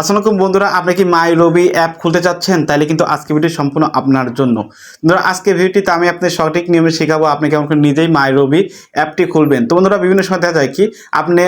আসসালামাইকুম বন্ধুরা, আপনি কি মাই রবি অ্যাপ খুলতে চাচ্ছেন? তাহলে কিন্তু আজকে ভিডিও সম্পূর্ণ আপনার জন্য। বন্ধুরা, আজকে ভিডিওটিতে আমি আপনার সঠিক নিয়মে শেখাবো আপনি কেমন করে নিজেই মাই রবি অ্যাপটি খুলবেন। তো বন্ধুরা, বিভিন্ন সময় দেখা যায় কি, আপনি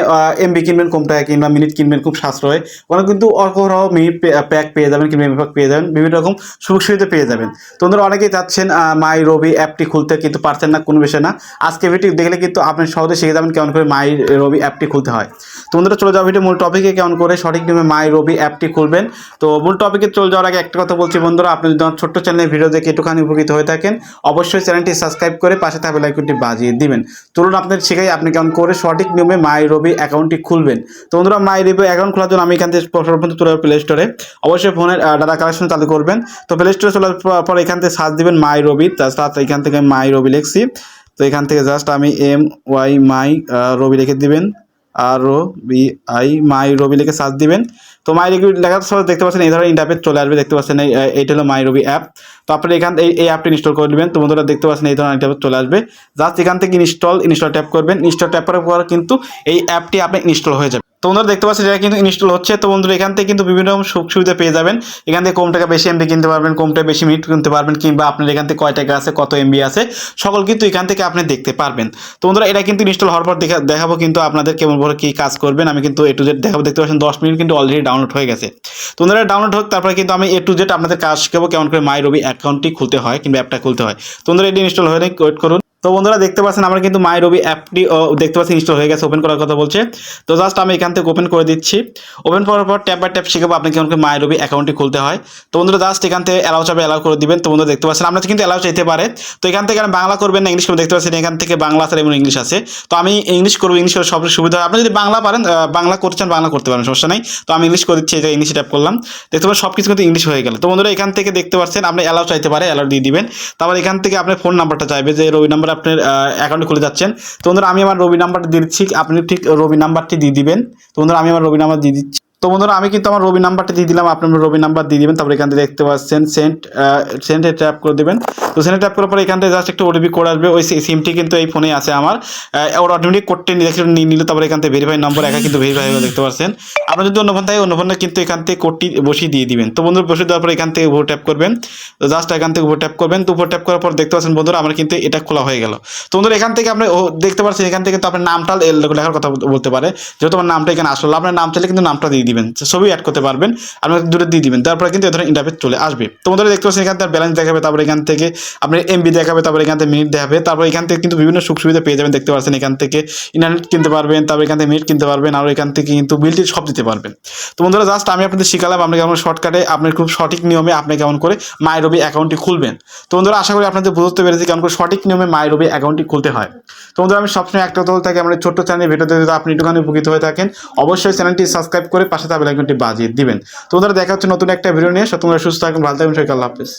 এমবি কিনবেন কম টাকা কিংবা মিনিট কিনবেন খুব সাশ্রয়। ওখানে কিন্তু অর্করহ মিনিট প্যাক পেয়ে যাবেন কিংবা প্যাক পেয়ে যাবেন, বিভিন্ন রকম সুযোগ সুবিধা পেয়ে যাবেন। তো বন্ধুরা, অনেকেই চাচ্ছেন মাই রবি অ্যাপটি খুলতে, কিন্তু পারছেন না, কোনো বিষয় না। আজকে ভিডিও দেখলে কিন্তু আপনি সহজে শিখে যাবেন কেমন করে মাই রবি অ্যাপটি খুলতে হয়। তো বন্ধুরা, চলে যাওয়া ভিডিও মূল টপিকে কেমন করে সঠিক নিয়মে মাই রবি অ্যাপটি খুলবেন। তো মূল টপিকে চলে যাওয়ার আগে একটা কথা বলছি বন্ধুরা, আপনি যদি আমার ছোট্ট চ্যানেলের ভিডিও দেখে একটুখানি উপকৃত হয়ে থাকেন, অবশ্যই চ্যানেলটি সাবস্ক্রাইব করে পাশে থাকা লাইকনটি বাজিয়ে দিবেন। চলুন আপনাদের শেখাই আপনি কেমন করে সঠিক নিয়মে মাই রবি অ্যাকাউন্টটি খুলবেন। তো বন্ধুরা মাই রবি অ্যাকাউন্ট খোলার জন্য আমি এখান থেকে সর্বপ্রথম চলে প্লে স্টোরে অবশ্যই ফোনের ডাটা কালেকশন চালু করবেন। তো প্লে স্টোরে চলার পর এখান থেকে সার্চ দিবেন মাই রবি তাছাড়া এখান থেকে মাই রবি লিখছি। তো এখান থেকে জাস্ট আমি এম ওয়াই মাই রবি লিখে দিবেন। আর ও বি আই, মাই রবি লিখে সার্চ দিবেন। তো মাই রবি লেখার সময় দেখতে পাচ্ছেন এই ধরনের ইন্টারফেস চলে আসবে। দেখতে পাচ্ছেন এই এইটা হলো মাই রবি অ্যাপ তো আপনি এখান এই এই অ্যাপটি ইনস্টল করে নেবেন। তো বন্ধুরা দেখতে পাচ্ছেন এই ধরনের ইন্টারফেস চলে আসবে। জাস্ট এখান থেকে ইনস্টল ইনস্টল ট্যাপ করবেন। ইনস্টল ট্যাপ করার পর কিন্তু এই অ্যাপটি আপনি ইনস্টল হয়ে যাবে। তো বন্ধুরা দেখতে পাচ্ছেন, এটা কিন্তু ইনস্টল হচ্ছে। তো বন্ধুরা এখান থেকে কিন্তু বিভিন্ন রকম সুখ সুবিধা পেয়ে যাবেন। এখান থেকে কম টাকা বেশি এমবি কিনতে পারবেন, কম টাকা বেশি মিনিট কিনতে পারবেন, কিংবা আপনার এখান থেকে কয় টাকা আছে, কত এমবি আছে, সকল কিন্তু এখান থেকে আপনি দেখতে পারবেন। তো বন্ধুরা এটা কিন্তু ইনস্টল হওয়ার পর দেখা দেখাবো কিন্তু আপনাদের কেমন করে কী কাজ করবেন। আমি কিন্তু এ টু জেড দেখাবো, দেখতে পাচ্ছেন, দশ মিনিট কিন্তু অলরেডি ডাউনলোড হয়ে গেছে। তো বন্ধুরা ডাউনলোড হোক, তারপরে কিন্তু আমি এ টু জেড আপনাদের কাজ শিখাবো, কেমন করে মাই রবি অ্যাকাউন্টটি খুলতে হয়, কিংবা অ্যাপটা খুলতে হয়। তো বন্ধুরা এটি ইনস্টল হয়ে ওয়েট করুন। তো বন্ধুরা দেখতে পাচ্ছেন আমরা কিন্তু মাই রবি অ্যাপটি দেখতে পাচ্ছেন ইনস্টল হয়ে গেছে ওপেন করার কথা বলছে। তো জাস্ট আমি এখান থেকে ওপেন করে দিচ্ছি। ওপেন করার পর ট্যাপ বাই ট্যাপ শিখাবো আপনি কেমন করে মাই রবি অ্যাকাউন্টটি খুলতে হয়। তো বন্ধুরা জাস্ট এখান থেকে অ্যালাউ চাপে অ্যালাউ করে দিবেন। তো বন্ধুরা দেখতে পাচ্ছেন, আপনার কিন্তু অ্যালাউ চাইতে পারে। তো এখান থেকে আমি বাংলা করবেন না ইংলিশ করবেন দেখতে পাচ্ছেন, এখান থেকে বাংলা আছে এবং ইংলিশ আছে। তো আমি ইংলিশ করব ইংলিশ করে সব সুবিধা হয়। আপনি যদি বাংলা পারেন বাংলা করছেন বাংলা করতে পারেন, সমস্যা নেই। তো আমি ইংলিশ করে দিচ্ছি এটা ইংলিশ ট্যাপ করলাম। দেখতে পাচ্ছেন সব কিছু কিন্তু ইংলিশ হয়ে গেল। তো বন্ধুরা এখান থেকে দেখতে পাচ্ছেন, আপনি অ্যালাউ চাইতে পারে অ্যালাউ দিয়ে দিবেন। তারপর এখান থেকে আপনার ফোন নাম্বারটা চাইবে যে রবি নাম্বার আপনার অ্যাকাউন্ট খুলে যাচ্ছেন। তো বন্ধুরা, আমি আমার রবি নাম্বারটা দিয়ে দিচ্ছি। আপনি ঠিক রবি নাম্বারটি দিয়ে দিবেন। তো বন্ধুরা, আমি আমার রবি নাম্বার দিয়ে দিচ্ছি। তো বন্ধুরা, আমি কিন্তু আমার রবি নাম্বারটা দিয়ে দিলাম। আপনি আমার রবি নাম্বার দিয়ে দিবেন, তারপর এখান থেকে দেখতে পাচ্ছেন সেন্ট সেন্টে ট্যাপ করে দেবেন। তো সেন্টে ট্যাপ করার পর এখান থেকে জাস্ট একটা ওটিপি কোড আসবে, ওই সিমটি কিন্তু এই ফোনে আছে আমার। ওর অটোমেটিক কোডটি নিয়ে নিলে তারপর এখান থেকে ভেরিফাই নম্বর একা কিন্তু ভেরিফাই হয়ে দেখতে পাচ্ছেন। আপনার যদি অন্য ফোন থাকে, অন্য ফোনে কিন্তু এখান থেকে কোডটি বসিয়ে দিয়ে দিবেন। তো বন্ধুরা, বসিয়ে দেওয়ার পর এখান থেকে উপর ট্যাপ করবেন। তো জাস্ট এখান থেকে উপর ট্যাপ করবেন। তো উপর ট্যাপ করার পর দেখতে পাচ্ছেন বন্ধুরা, আমার কিন্তু এটা খোলা হয়ে গেল। তো বন্ধুরা, এখান থেকে আপনি দেখতে পাচ্ছেন, এখান থেকে কিন্তু আপনার নামটা লেখার কথা বলতে পারে। যেহেতু আমার নামটা এখানে আসলো, আপনার নাম চাইলে কিন্তু নামটা দিয়ে দিবেন। ছবি অ্যাড করতে পারবেন আপনার দূরে দিয়ে দিবেন। তারপরে কিন্তু এ ধরনের ইন্টারফেস চলে আসবে। তোমাদের দেখতে পাচ্ছেন, এখান থেকে ব্যালেন্স দেখাবে, তারপর এখান থেকে আপনার এমবি দেখাবে, তারপর এখান থেকে মিনিট দেখাবে। তারপর এখান থেকে কিন্তু বিভিন্ন সুখ সুবিধা পেয়ে যাবেন, দেখতে পাচ্ছেন এখান থেকে। ইন্টারনেট কিনতে পারবেন, তারপর এখান থেকে মিনিট কিনতে পারবেন আর এখান থেকে কিন্তু বিলটি সব দিতে পারবেন। তো বন্ধুরা জাস্ট আমি আপনাদের শিখালাম আপনি কেমন শর্টকাটে আপনি খুব সঠিক নিয়মে আপনি কেমন করে মাই রবি অ্যাকাউন্টটি খুলবেন। তো বন্ধুরা আশা করি আপনাদের বুঝতে পেরেছি কেমন করে সঠিক নিয়মে মাই রবি অ্যাকাউন্টটি খুলতে হয়। তো বন্ধুরা আমি সবসময় একটা দল থাকি আমাদের ছোট্ট চ্যানেল ভিডিওতে যদি আপনি একটুখানি উপকৃত হয়ে থাকেন। অবশ্যই চ্যানেলটি সাবস্ক্রাইব করে পাশে থাকা বেলাইকনটি বাজিয়ে দিবেন। তো বন্ধুরা দেখা হচ্ছে নতুন একটা ভিডিও নিয়ে। তোমরা সুস্থ থাকুন ভালো থাকুন সৈকাল হাফিজ।